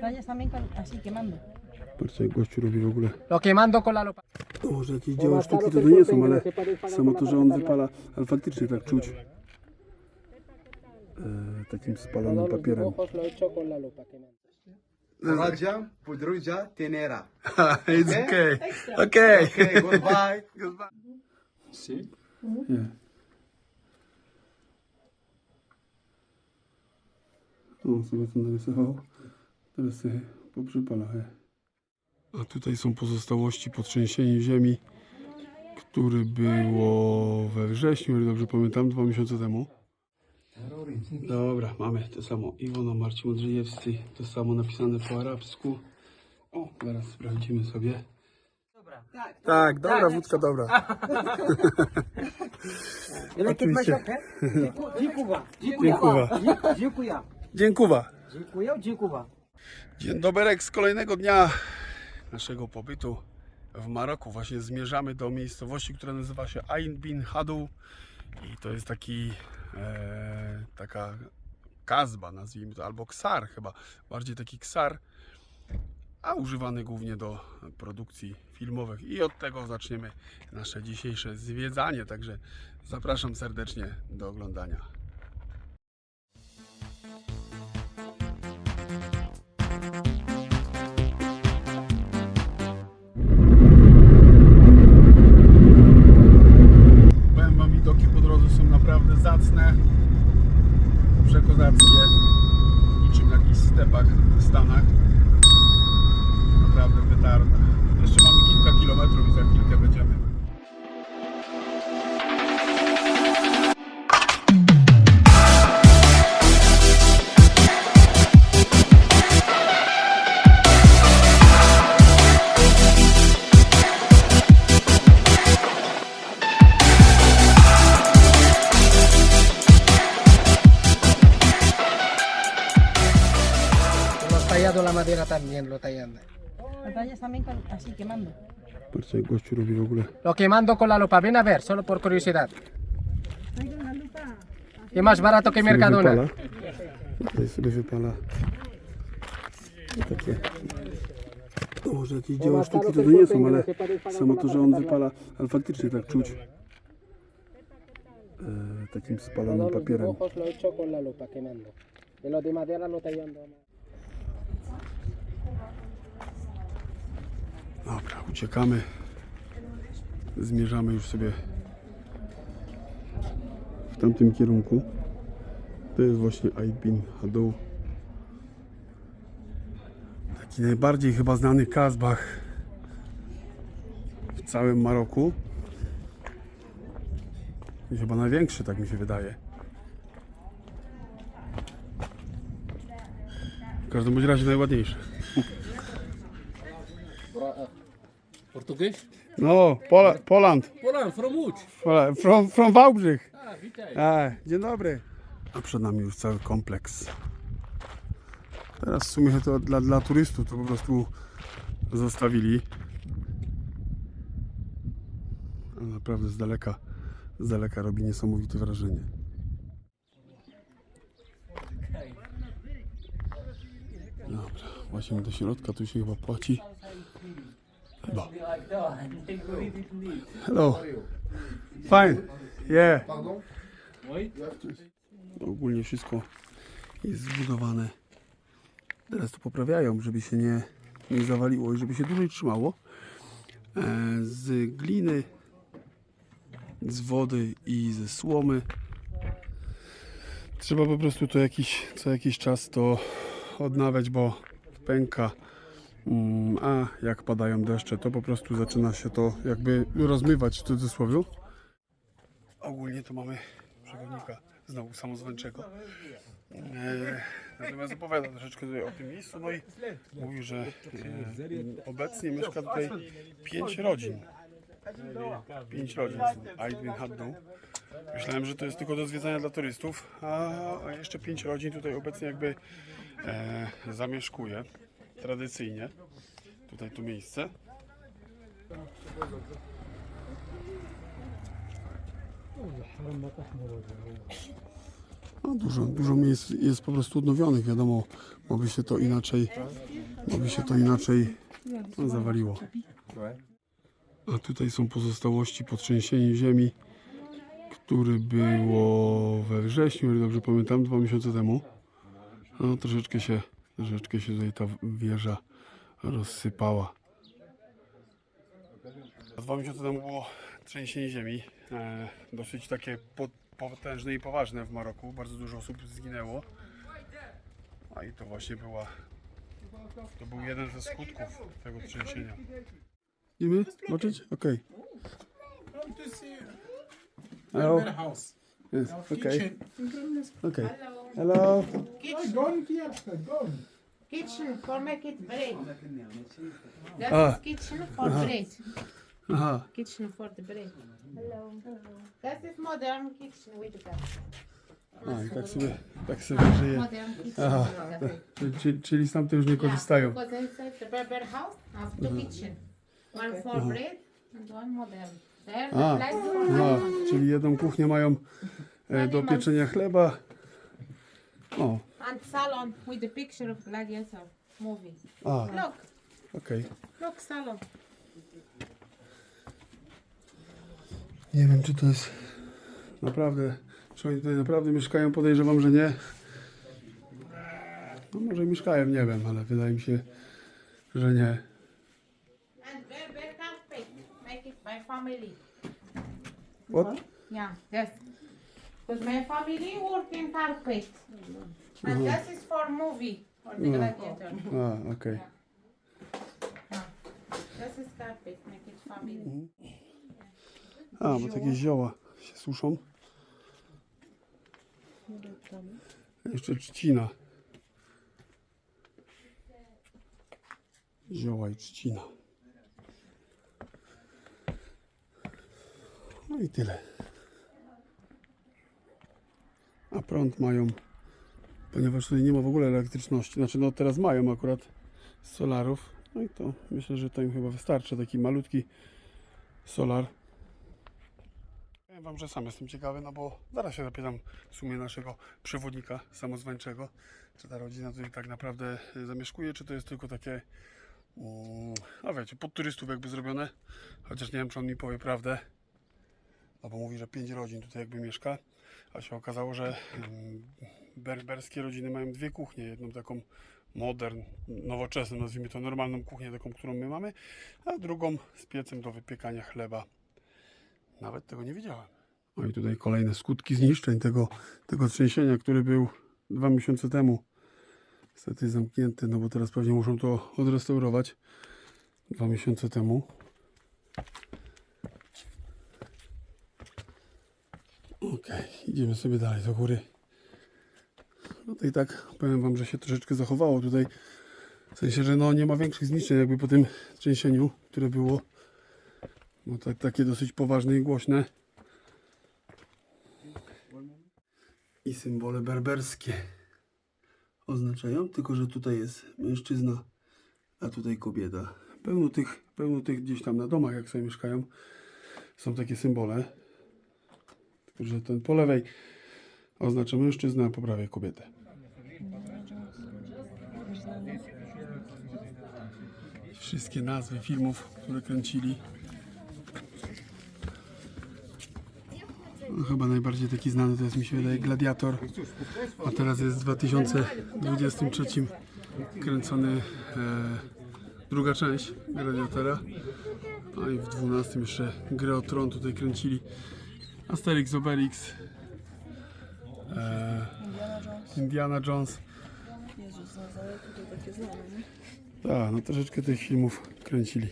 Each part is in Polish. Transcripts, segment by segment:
Rayas también con- así quemando. Patrzcie gościu robi w ogóle. Lo quemando con la lupa. To może jakieś dzieła sztuki to, to nie są, ale samo to, że on wypala, ale faktycznie tak czuć. E, takim spalonym papierem. Raja Pudruja Tenera. It's okay. Okay. Okay, goodbye. Nie. O, sobie to narysował. Teraz sobie poprzypala. he. A tutaj są pozostałości po trzęsieniu ziemi, które było we wrześniu, jeżeli dobrze pamiętam, dwa miesiące temu. Dobra, mamy to samo. Iwona Marcin Modrzejewscy, to samo napisane po arabsku. O, zaraz sprawdzimy sobie. Tak, dobra, wódka dobra. Oczywiście. Dziękuję. Dziękuję. Dziękuję. Dziękuję. Dziękuję. Dziękuję. Dzień dobry, z kolejnego dnia naszego pobytu w Maroku. Właśnie zmierzamy do miejscowości, która nazywa się Ain bin Hadou i to jest taki e, taka kazba, nazwijmy to, albo ksar chyba, bardziej taki ksar, a używany głównie do produkcji filmowych. I od tego zaczniemy nasze dzisiejsze zwiedzanie, także zapraszam serdecznie do oglądania. Madera también, lo tallando. Rayas también con- así quemando. Lo con la lupa. Ven a ver, solo por curiosidad. Y más barato que Mercadona. może jakieś dzieła sztuki to, to nie są, ale samo to, że on wypala, ale faktycznie tak czuć e, takim spalonym papierem. Dobra, uciekamy. Zmierzamy już sobie w tamtym kierunku. To jest właśnie Aibin Hadou. Taki najbardziej chyba znany Kazbach w całym Maroku. I chyba największy, tak mi się wydaje. W każdym razie najładniejszy. Português? No, Pola, Poland. Poland, from Łódź. From, from, from Wałbrzych. A, witaj. A, dzień dobry. A przed nami już cały kompleks. Teraz w sumie to dla, dla turystów to po prostu zostawili. Ale naprawdę z daleka, z daleka robi niesamowite wrażenie. Dobra, właśnie do środka, tu się chyba płaci. Chyba. Hello. Fine. Yeah. Ogólnie wszystko jest zbudowane. Teraz to poprawiają, żeby się nie, nie zawaliło i żeby się dłużej trzymało. E, Z gliny, z wody i ze słomy. Trzeba po prostu to jakiś, co jakiś czas to odnawiać, bo pęka. Mm, A jak padają deszcze, to po prostu zaczyna się to jakby rozmywać w cudzysłowie. Ogólnie to mamy przewodnika znowu samozwańczego. E, natomiast opowiada troszeczkę tutaj o tym miejscu, no i mówi, że e, obecnie mieszka tutaj pięć rodzin. Pięć rodzin z Aydin Haddou. Myślałem, że to jest tylko do zwiedzania dla turystów, a jeszcze pięć rodzin tutaj obecnie jakby e, zamieszkuje tradycyjnie. Tutaj to miejsce. No, dużo, dużo miejsc jest po prostu odnowionych, wiadomo, moby się to inaczej, moby się to inaczej no, zawaliło. A tutaj są pozostałości po trzęsieniu ziemi, które było we wrześniu, ile dobrze pamiętam, dwa miesiące temu. No troszeczkę się, troszeczkę się tutaj ta wieża rozsypała. Dwa miesiące temu było trzęsienie ziemi, e, dosyć takie po, potężne i poważne w Maroku. Bardzo dużo osób zginęło. A i to właśnie była, to był jeden ze skutków tego trzęsienia. Idziemy zobaczyć? Okej. Hello. Yes, okay. Kitchen. Okay. Hello. Kitchen. Kitchen for make it bread. That Ah. is kitchen for bread. Aha. Kitchen for the bread. Hello. That is modern kitchen with that. A i tak sobie, tak sobie żyje. Modern kitchen. Aha. with that. Czyli, czyli stamtąd już nie korzystają. Because inside the house have two kitchen. One for bread and one modern. A, animals. czyli jedną kuchnię mają e, do pieczenia chleba. O, And salon with the picture of gladiator movie. a, Look, okej. look salon. Nie wiem, czy to jest naprawdę, czy oni tutaj naprawdę mieszkają, podejrzewam, że nie. No może mieszkają, nie wiem, ale wydaje mi się, że nie. And Berber carpet. Make it by family. What? Yeah, yes. Because my family work in carpet. And this is for movie, for the gladiator. A, okej. This is carpet, make it family. A, bo takie zioła się suszą. Jeszcze trzcina. Zioła i trzcina. No i tyle. A prąd mają, ponieważ tutaj nie ma w ogóle elektryczności. Znaczy, no teraz mają akurat z solarów. No i to myślę, że to im chyba wystarczy. Taki malutki solar. Powiem Wam, że sam jestem ciekawy, no bo zaraz się zapytam w sumie naszego przewodnika samozwańczego, czy ta rodzina tutaj tak naprawdę zamieszkuje, czy to jest tylko takie, mm, a wiecie, pod turystów jakby zrobione, chociaż nie wiem, czy on mi powie prawdę, no bo mówi, że pięć rodzin tutaj jakby mieszka, a się okazało, że mm, berberskie rodziny mają dwie kuchnie, jedną taką modern, nowoczesną, nazwijmy to normalną kuchnię, taką, którą my mamy, a drugą z piecem do wypiekania chleba. Nawet tego nie wiedziałem. No i tutaj kolejne skutki zniszczeń tego, tego trzęsienia, który był dwa miesiące temu. Niestety zamknięty, no bo teraz pewnie muszą to odrestaurować. Dwa miesiące temu. Okej, idziemy sobie dalej do góry. I tak powiem Wam, że się troszeczkę zachowało tutaj. W sensie, że no nie ma większych zniszczeń jakby po tym trzęsieniu, które było. No tak, takie dosyć poważne i głośne. I symbole berberskie oznaczają, tylko że tutaj jest mężczyzna, a tutaj kobieta. Pełno tych, pełno tych gdzieś tam na domach, jak sobie mieszkają, są takie symbole. Że ten po lewej oznacza mężczyznę, a po prawej kobietę. Wszystkie nazwy filmów, które kręcili, No, chyba najbardziej taki znany to jest mi się wydaje Gladiator. A teraz jest w 2023 kręcony e, druga część Gladiatora. A i w 12 jeszcze grę o Tron tutaj kręcili. Asterix, Obelix, e, Indiana Jones. Jezus, Nazaret, tutaj takie znane, nie? Tak, no troszeczkę tych filmów kręcili.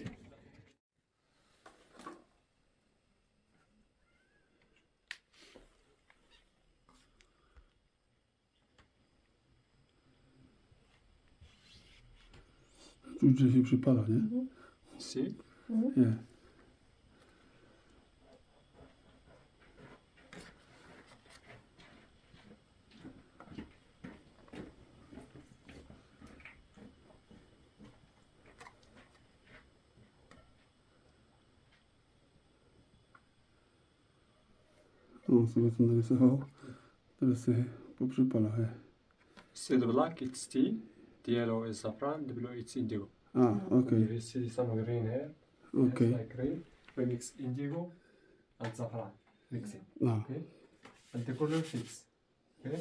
Czuć, że się przypala, nie? See? Nie. O, sobie to narysował. Teraz sobie poprzypala. he. See the black, it's tea. The yellow is saffron. The blue, it's indigo. A, okej, You see some green here. It's like green. We mix indigo and saffron. Mixing. it. No, Okay. And the color fits. Okay.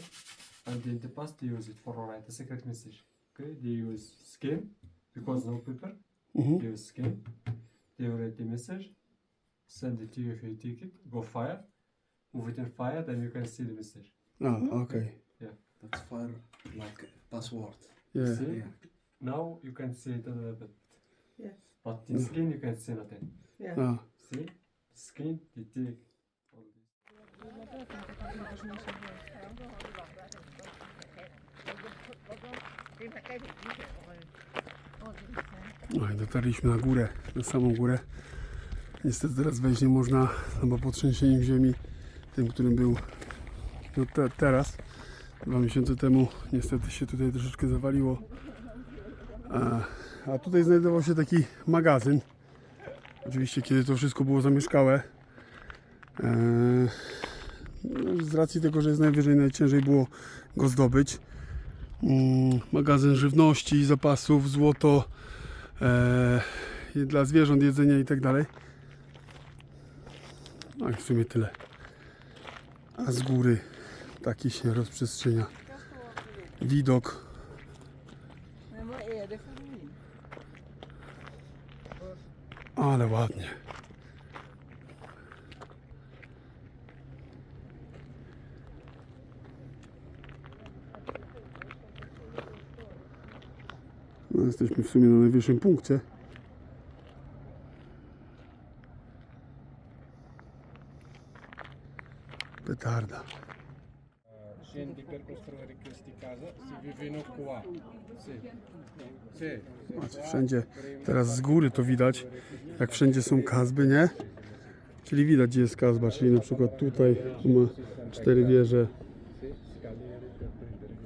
And in the past, they use it for write a secret message. Okay. They use skin because no paper. mhm. They use skin. They write the message. Send it to you if you take it. Go fire. Move it in fire, then you can see the message. A, okej. That's for like password. Yeah. See? Yeah. Now you can see it a little bit. Yeah. But in skin you can see nothing. Yeah. A, See? Skin, all this. no i dotarliśmy na górę, na samą górę. Niestety teraz wejść nie można, no bo po trzęsieniu ziemi, tym, którym był no te, teraz, dwa miesiące temu, niestety się tutaj troszeczkę zawaliło. A, a tutaj znajdował się taki magazyn. Oczywiście, kiedy to wszystko było zamieszkałe. Eee, no, z racji tego, że jest najwyżej, najciężej było go zdobyć. Mm, magazyn żywności, zapasów, złoto eee, dla zwierząt, jedzenia i tak dalej. No i w sumie tyle. A z góry taki się rozprzestrzenia widok. Ale ładnie. No, jesteśmy w sumie na najwyższym punkcie. Petarda. Scendi per costruire case, si vivono qua. Patrz, wszędzie teraz z góry to widać, jak wszędzie są kazby, nie? Czyli widać, gdzie jest kazba, czyli na przykład tutaj tu ma cztery wieże.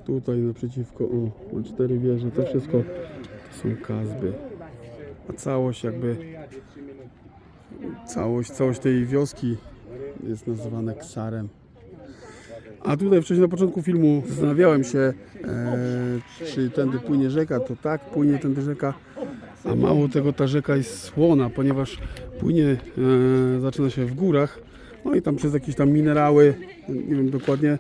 Tutaj naprzeciwko, o, ma cztery wieże, to wszystko to są kazby. A całość jakby, całość, całość tej wioski jest nazywane ksarem. A tutaj wcześniej na początku filmu zastanawiałem się, e, czy tędy płynie rzeka, to tak, płynie tędy rzeka, a mało tego ta rzeka jest słona, ponieważ płynie, e, zaczyna się w górach, no i tam przez jakieś tam minerały, nie wiem dokładnie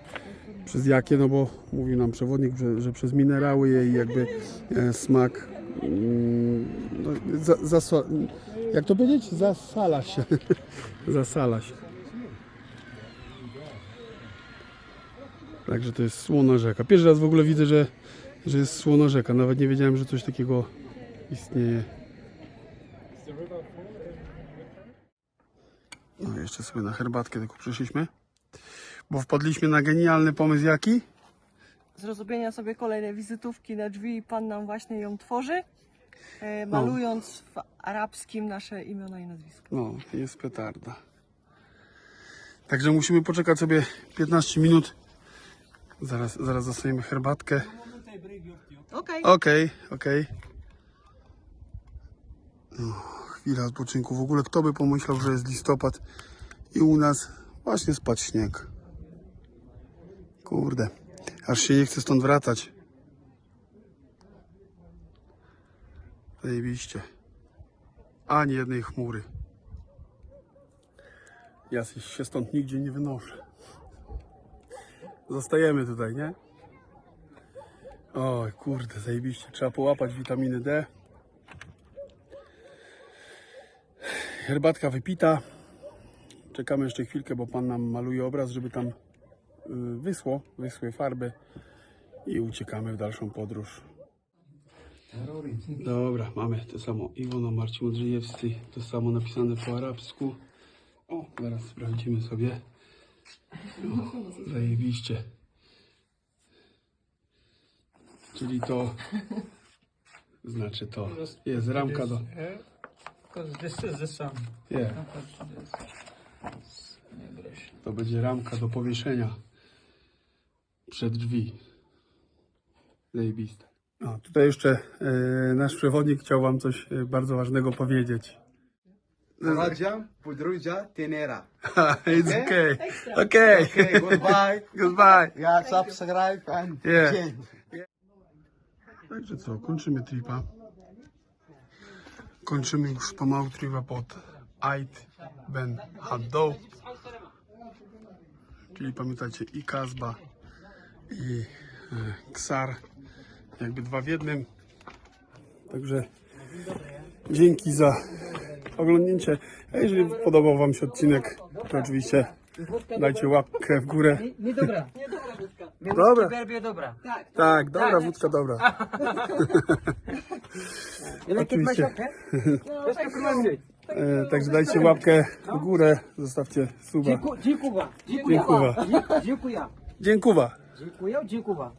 przez jakie, no bo mówił nam przewodnik, że, że przez minerały jej jakby e, smak, mm, no, za, zasła, jak to powiedzieć? Zasala się, zasala się. Także to jest słona rzeka. Pierwszy raz w ogóle widzę, że, że jest słona rzeka. Nawet nie wiedziałem, że coś takiego istnieje. No jeszcze sobie na herbatkę tylko przyszliśmy. Bo wpadliśmy na genialny pomysł jaki? Zrozumienia sobie kolejnej wizytówki na drzwi i pan nam właśnie ją tworzy, e, malując w arabskim nasze imiona i nazwiska. No, jest petarda. Także musimy poczekać sobie 15 minut. Zaraz, zaraz dostaniemy herbatkę. Okej. Okej, okej. No, Chwila odpoczynku. W ogóle kto by pomyślał, że jest listopad i u nas właśnie spadł śnieg. Kurde, aż się nie chce stąd wracać. Zajebiście. Ani jednej chmury. Ja się stąd nigdzie nie wynoszę. Zostajemy tutaj, nie? Oj, kurde, zajebiście. Trzeba połapać witaminy D. Herbatka wypita. Czekamy jeszcze chwilkę, bo pan nam maluje obraz, żeby tam y, wysło, wysły farby i uciekamy w dalszą podróż. Dobra, mamy to samo. Iwona Marcin Modrzejewski, to samo napisane po arabsku. O, zaraz sprawdzimy sobie. Zajebiście. Czyli to znaczy to. Jest ramka do. Because. To będzie ramka do powieszenia przed drzwi. Zajebiste. No, tutaj jeszcze e, nasz przewodnik chciał Wam coś e, bardzo ważnego powiedzieć. Raja, Pudruja, Tenera. It's okay. Okay. Okay, goodbye. Goodbye. Yeah, subscribe and Yeah. change. Także co, kończymy tripa. Kończymy już pomału tripa pod Ait Ben Haddou. Czyli pamiętacie i Kazba i e, Ksar. Jakby dwa w jednym. Także dzięki za oglądnięcie. A jeżeli podobał Wam się odcinek, to oczywiście dajcie łapkę w górę. Nie dobra. Dobra. dobra. Tak. tak, dobra, tak. wódka dobra. Oczywiście. No, tak, no. E, także dajcie łapkę w górę, zostawcie suba. Dziękuję. Dziękuję. Dziękuję. Dziękuję. Dziękuję.